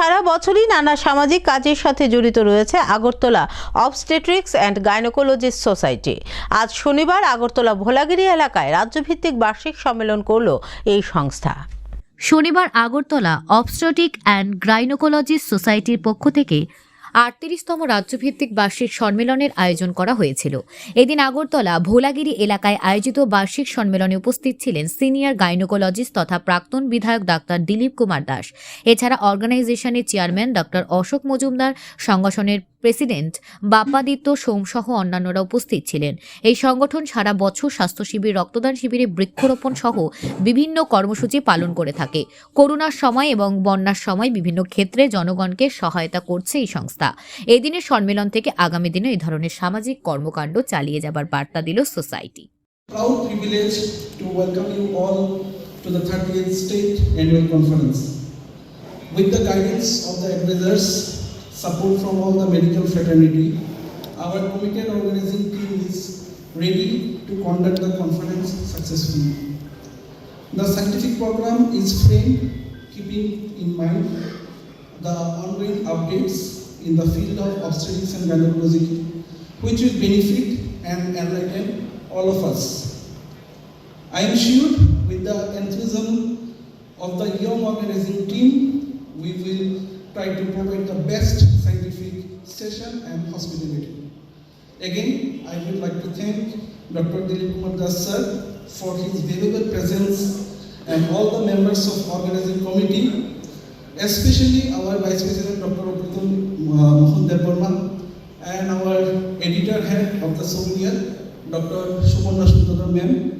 সারা বছরই নানা সামাজিক কাজের সাথে জড়িত রয়েছে Agartala obstetrics and gynaecologist society. আজ শনিবার আগরতলা ভোলাগিরি এলাকায় রাজ্যভিত্তিক বার্ষিক সম্মেলন করল এই সংস্থা। শনিবার আগরতলা অবস্ট্রটিক অ্যান্ড গ্রাইনোকোলজিস্ট সোসাইটির পক্ষ থেকে আটত্রিশতম রাজ্যভিত্তিক বার্ষিক সম্মেলনের আয়োজন করা হয়েছিল। এদিন আগরতলা, ভোলাগিরি এলাকায় আয়োজিত বার্ষিক সম্মেলনে উপস্থিত ছিলেন সিনিয়র গাইনোকোলজিস্ট তথা প্রাক্তন বিধায়ক ডাক্তার দিলীপ কুমার দাস। এছাড়া অর্গানাইজেশনের চেয়ারম্যান ডক্টর অশোক মজুমদার, সংগঠনের প্রেসিডেন্ট বাপ্পাদিত্য সোমসহ অন্যান্যরা উপস্থিত ছিলেন। এই সংগঠন সারা বছর স্বাস্থ্য শিবির রক্তদান শিবিরে বৃক্ষরোপণ সহ বিভিন্ন কর্মসূচি পালন করে থাকে। করোনার সময় এবং বন্যার সময় বিভিন্ন ক্ষেত্রে জনগণকে সহায়তা করছে এই সংস্থা। এই দিনের সম্মেলন থেকে আগামী দিনে এই ধরনের সামাজিক কর্মকাণ্ড চালিয়ে যাবার বার্তা দিল society. Proud privilege to welcome you all to the 30th State Annual Conference. With the guidance of the advisors, support from all the medical fraternity, our committed organizing team is ready to conduct the conference successfully. The scientific program is framed keeping in mind the ongoing updates in the field of obstetrics and gynecology, which will benefit and enlighten all of us. I am sure with the enthusiasm of the young organizing team, we will try to provide the best session and hospitality. Again, I would like to thank Dr. Dilip Kumar Das sir for his valuable presence and all the members of organizing committee, especially our Vice President Dr. Obritum Mohan Devarma and our editor head of the Soviet, Dr. Suparna Sundar ma'am,